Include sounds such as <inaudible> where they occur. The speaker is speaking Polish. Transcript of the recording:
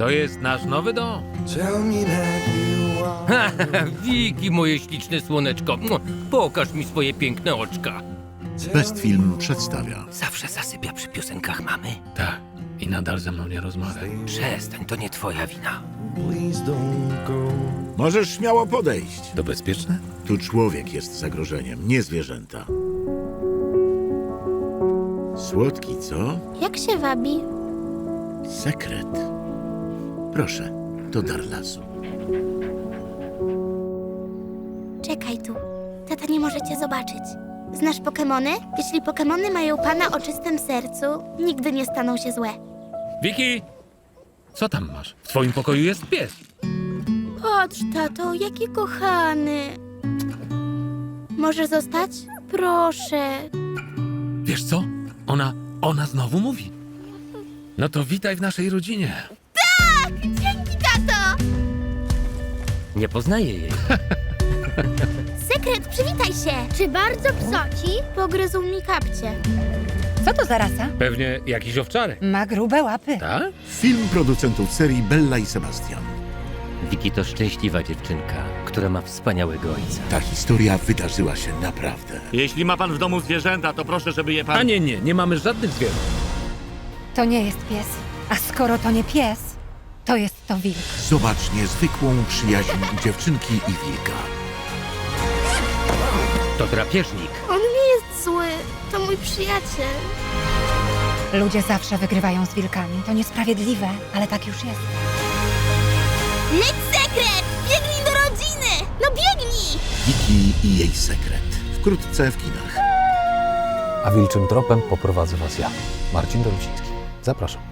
To jest nasz nowy dom. Tell me that you are. Wiki, moje śliczne słoneczko. Mua, Pokaż mi swoje piękne oczka. Bestfilm przedstawia Zawsze zasypia przy piosenkach mamy. Tak. I nadal ze mną nie rozmawia. Przestań, to nie twoja wina. Możesz śmiało podejść. To bezpieczne? Tu człowiek jest zagrożeniem, nie zwierzęta. Słodki, co? Jak się wabi? Sekret. Proszę, to dar lasu. Czekaj tu. Tata nie może cię zobaczyć. Znasz Pokemony? Jeśli Pokemony mają pana o czystym sercu, nigdy nie staną się złe. Wiki! Co tam masz? W twoim pokoju jest pies. Patrz, tato, jaki kochany. Może zostać? Proszę. Wiesz co? Ona, ona znowu mówi. No to witaj w naszej rodzinie. Nie poznaję jej. <laughs> Sekret, przywitaj się! Czy bardzo psoci? Pogryzł mi kapcie. Co to za rasa? Pewnie jakiś owczarek. Ma grube łapy. Tak? Film producentów serii Bella i Sebastian. Wiki to szczęśliwa dziewczynka, która ma wspaniałego ojca. Ta historia wydarzyła się naprawdę. Jeśli ma pan w domu zwierzęta, to proszę, żeby je pan... A nie, nie, nie mamy żadnych zwierząt. To nie jest pies. A skoro to nie pies, to jest to wilk. Zobacz niezwykłą przyjaźń dziewczynki i wilka. To drapieżnik. On nie jest zły. To mój przyjaciel. Ludzie zawsze wygrywają z wilkami. To niesprawiedliwe, ale tak już jest. Leć, sekret! Biegnij do rodziny! No biegnij! Wiki i jej sekret. Wkrótce w kinach. A wilczym tropem poprowadzę Was ja, Marcin Dorociński. Zapraszam.